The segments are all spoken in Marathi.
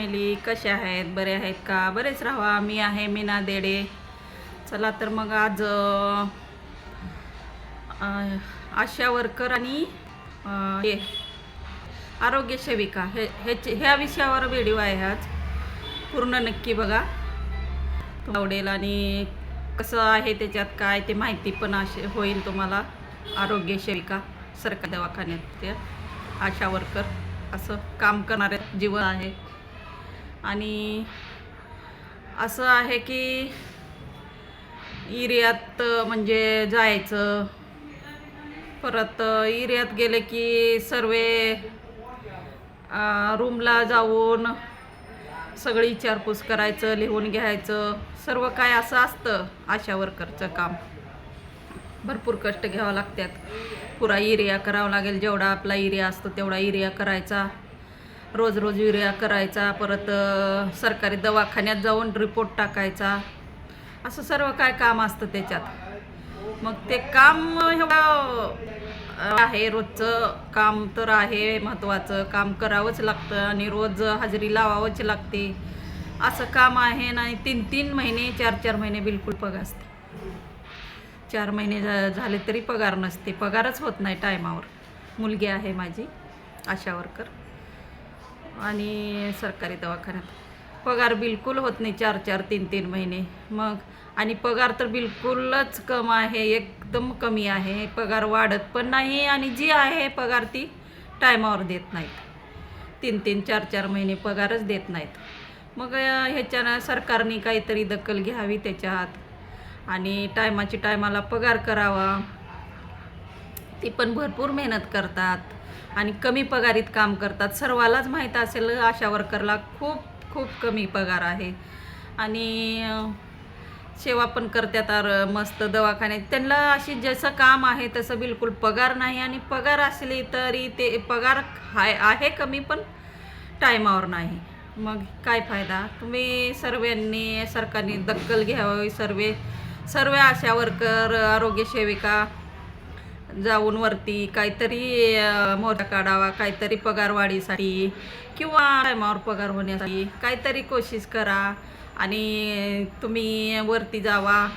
फॅमिली कसे आहेत बरे आहेत का? बरेच राहा मी आहे मीना देडे. चला तर मग आज आशा वर्कर आणि हे आरोग्य सेविका. हे ह्याचे ह्या विषयावर व्हिडिओ आहे आज. पूर्ण नक्की बघा. आवडेल आणि कसं आहे त्याच्यात काय ते माहिती पण असे होईल तुम्हाला. आरोग्य सेविका सरकारी दवाखान्यात. ते आशा वर्कर असं काम करणारे जीवन आहे. आणि असं आहे की एरियात म्हणजे जायचं. परत एरियात गेले की सर्व रूमला जाऊन सगळी विचारपूस करायचं लिहून घ्यायचं. सर्व काय असं असतं आशा वर्करचं काम. भरपूर कष्ट घ्यावं लागतात. पुरा एरिया करावा लागेल. जेवढा आपला एरिया असतो तेवढा एरिया करायचा. रोज रोज युरिया करायचा परत सरकारी दवाखान्यात जाऊन रिपोर्ट टाकायचा. असं सर्व काय काम असतं त्याच्यात. मग ते काम एवढं आहे. रोजचं काम तर आहे महत्त्वाचं काम करावंच लागतं आणि रोज हजेरी लावावंच लागते. असं काम आहे आणि तीन तीन महिने चार चार महिने बिलकुल पगार असते. चार महिने झा झाले तरी पगार नसते. पगारच होत नाही टायमावर. मुलगी आहे माझी आशा वर्कर आणि सरकारी दवाखान्यात. पगार बिलकुल होत नाही चार चार तीन तीन महिने. मग आणि पगार तर बिलकुलच कम आहे एकदम कमी आहे. पगार वाढत पण नाही आणि जी आहे पगार ती टायमावर देत नाहीत. तीन तीन चार चार महिने पगारच देत नाहीत. मग ह्याच्यानं सरकारने काहीतरी दखल घ्यावी त्याच्यात. आणि टायमाची टायमाला पगार करावा. ती पण भरपूर मेहनत करतात. आणि कमी पगारीत काम करतात. सर्वालाच माहीत असेल आशा वर्करला खूप खूप कमी पगार आहे. आणि सेवा पण करतात अर मस्त दवाखान्यात. त्यांना अशी जसं काम आहे तसं बिलकुल पगार नाही. आणि पगार असली तरी ते पगार हाय आहे कमी पण टायमावर नाही. मग काय फायदा? तुम्ही सर्वांनी सरकारने दखल घ्यावी. सर्व सर्व आशा वर्कर आरोग्य सेविका जाऊन वरती काहीतरी मोर्चा काढावा काहीतरी पगारवाढीसाठी किंवा टायमावर पगार होण्यासाठी काहीतरी कोशिश करा आणि तुम्ही वरती जावा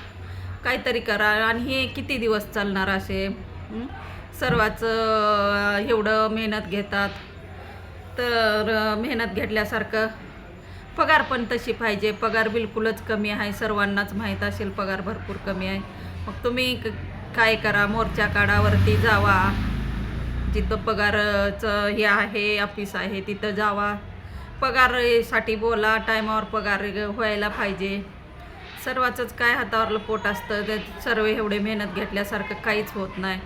काहीतरी करा आणि हे किती दिवस चालणार असे? सर्वाचं एवढं मेहनत घेतात. तर मेहनत घेतल्यासारखं पगार पण तशी पाहिजे. पगार बिलकुलच कमी आहे. सर्वांनाच माहीत असेल पगार भरपूर कमी आहे. मग तुम्ही क- काय करा मोर्चा काढावरती जावा. जिथं पगारचं हे आहे ऑफिस आहे तिथं जावा. पगारासाठी बोला टायमावर पगार व्हायला पाहिजे. सर्वाचंच काय हातावरलं पोट असतं ते सर्व एवढे मेहनत घेतल्यासारखं काहीच होत नाही.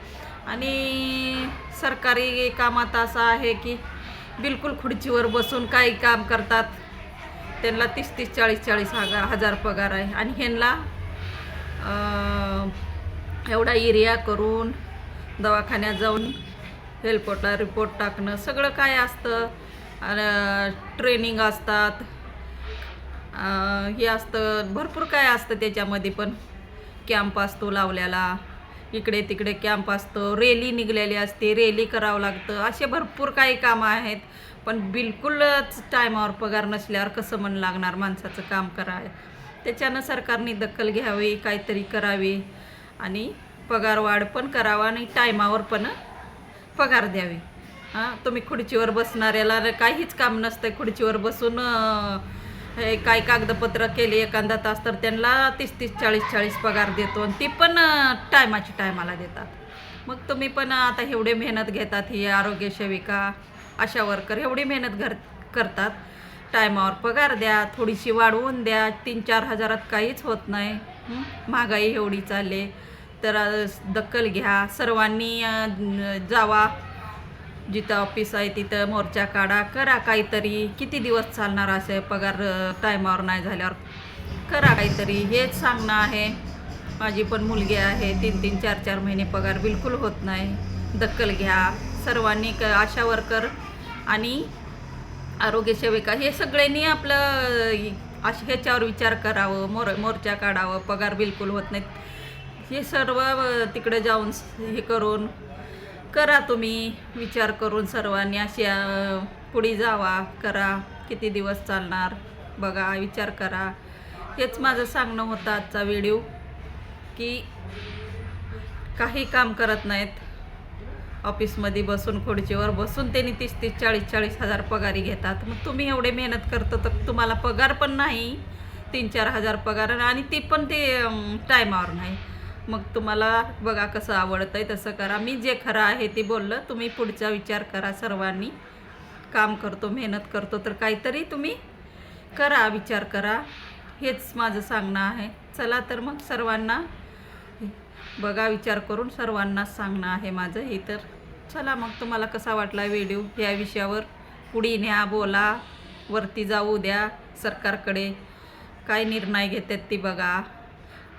आणि सरकारी कामात असं आहे की बिलकुल खुर्चीवर बसून काही काम करतात. त्यांना तीस तीस चाळीस चाळीस हजार हजार पगार आहे. आणि ह्यांना एवढा एरिया करून दवाखान्यात जाऊन हेल्पोटला रिपोर्ट टाकणं सगळं काय असतं? ट्रेनिंग असतात. हे असतं भरपूर काय असतं त्याच्यामध्ये पण. कॅम्प असतो लावलेला इकडे तिकडे कॅम्प असतो. रेली निघलेली असते. रेली करावं लागतं. असे भरपूर काही कामं आहेत. पण बिलकुलच टायमावर पगार नसल्यावर कसं मन लागणार माणसाचं काम कराय? त्याच्यानं सरकारने दखल घ्यावी काहीतरी करावी. आणि पगार वाढ पण करावा आणि टायमावर पण पगार द्यावी. हां तुम्ही खुर्चीवर बसणाऱ्याला काहीच काम नसतं खुर्चीवर बसून हे काय कागदपत्र केली एखादा तास तर त्यांना तीस तीस चाळीस चाळीस पगार देतो आणि ती पण टायमाची टायमाला देतात. मग तुम्ही पण आता एवढे मेहनत घेतात ही आरोग्य सेविका आशा वर्कर एवढी मेहनत घर करतात. टायमावर पगार द्या थोडीशी वाढवून द्या. तीन चार हजारात काहीच होत नाही. महागाई एवढी चालले. तर दखल घ्या. सर्वांनी जावा. जिथं ऑफिस आहे तिथं मोर्चा काढा. करा काहीतरी. किती दिवस चालणार असे पगार टायमावर नाही झाल्यावर? करा काहीतरी. हेच सांगणं आहे. माझी पण मुलगी आहे. तीन तीन चार चार महिने पगार बिलकुल होत नाही. दखल घ्या. सर्वांनी क आशा वर्कर आणि आरोग्य सेविका हे सगळ्यांनी आपलं अ, ह्याच्यावर विचार करावं. मोर मोर्चा काढावं. पगार बिलकुल होत नाहीत. हे सर्व तिकडं तिकडे जाऊन हे करून करा तुम्ही. विचार करून सर्वांनी अशी पुढे जावा करा. किती दिवस चालणार? बघा विचार करा. हेच माझं सांगणं होतं आजचा व्हिडिओ की काही काम करत नाहीत. ऑफिसमध्ये बसून खुर्चीवर बसून त्यांनी तीस तीस चाळीस चाळीस हजार पगारी घेतात. मग तुम्ही एवढे मेहनत करतो तर तुम्हाला पगार पण नाही तीन चार हजार पगार आणि ती पण ते टायमावर नाही. मग तुम्हाला बघा कसं आवडतं आहे तसं करा. मी जे खरं आहे ते बोललं. तुम्ही पुढचा विचार करा सर्वांनी. काम करतो मेहनत करतो तर काहीतरी तुम्ही करा विचार करा. हेच माझं सांगणं आहे. चला तर मग सर्वांना बघा विचार करून सर्वांनाच सांगणं आहे माझं हे तर. चला मग तुम्हाला कसा वाटला व्हिडिओ या विषयावर? पुढे न्या बोला. वरती जाऊ द्या सरकारकडे. काय निर्णय घेतात ती बघा.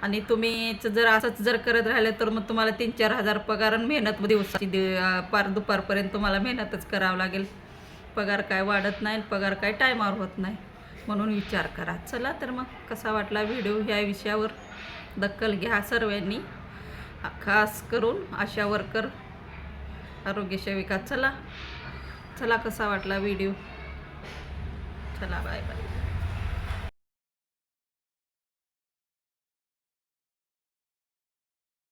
आणि तुम्ही जर असंच जर करत राहिलं तर मग तुम्हाला तीन चार हजार पगार आणि मेहनत दिवसाची म्हणजे, पार दुपारपर्यंत तुम्हाला मेहनतच करावं लागेल. पगार काय वाढत नाही पगार काय टायमावर होत नाही म्हणून विचार करा. चला तर मग कसा वाटला व्हिडिओ ह्या विषयावर? दखल घ्या सर्वांनी. खास करून आशा वर्कर आरोग्य सेविका. चला. चला कसा वाटला व्हिडिओ? चला बाय बाय